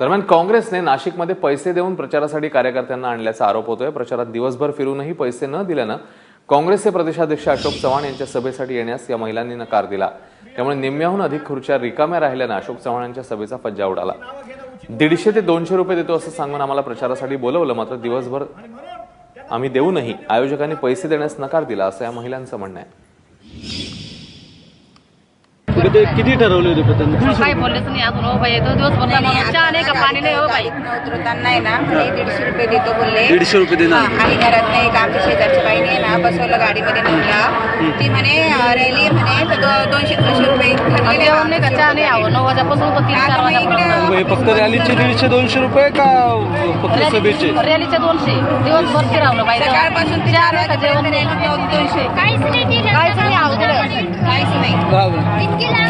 दरम्यान काँग्रेसने नाशिकमध्ये पैसे देऊन प्रचारासाठी कार्यकर्त्यांना आणल्याचा आरोप होतोय. प्रचारात दिवसभर फिरूनही पैसे न दिल्यानं काँग्रेसचे प्रदेशाध्यक्ष अशोक चव्हाण यांच्या सभेसाठी येण्यास या महिलांनी नकार दिला. त्यामुळे निम्म्याहून अधिक खुर्च्या रिकाम्या राहिल्यानं अशोक चव्हाण यांच्या सभेचा फज्जा उडाला. दीडशे ते दोनशे रुपये देतो असं सांगून आम्हाला प्रचारासाठी बोलवलं मात्र दिवसभर आम्ही देऊनही आयोजकांनी पैसे देण्यास नकार दिला असं या महिलांचं म्हणणं आहे. कुठे ते किती ठरवले होते पतंग काही बोललेच नाही अजून हो बाई तो दिवस बोलता म्हणून. चहा नाही का पाणी नाही हो बाई? उतरताना आहे ना हे दीडशे रुपये देतो बोलले. दीडशे रुपये देणार हा, घरात नाही का आमच्या बाईने आहे ना बसवलं गाडीमध्ये नेला ती म्हणे अं, रॅली म्हणे तर दो- दोनशे दोनशे रुपये आणि जेवण नाही का चहा नाही हवं नऊ वाजल्यापासून तीन चार वाजेपर्यंत. हे फक्त रॅलीचे दीडशे दोनशे रुपये का फक्त सभेचे? रॅलीचे दोनशे. दिवसभर फिरावलं बाई सकाळपासून ते चहा नाही का जेवण वाजेपर्यंत नाही. हवं दिलं काहीच नाही. problem.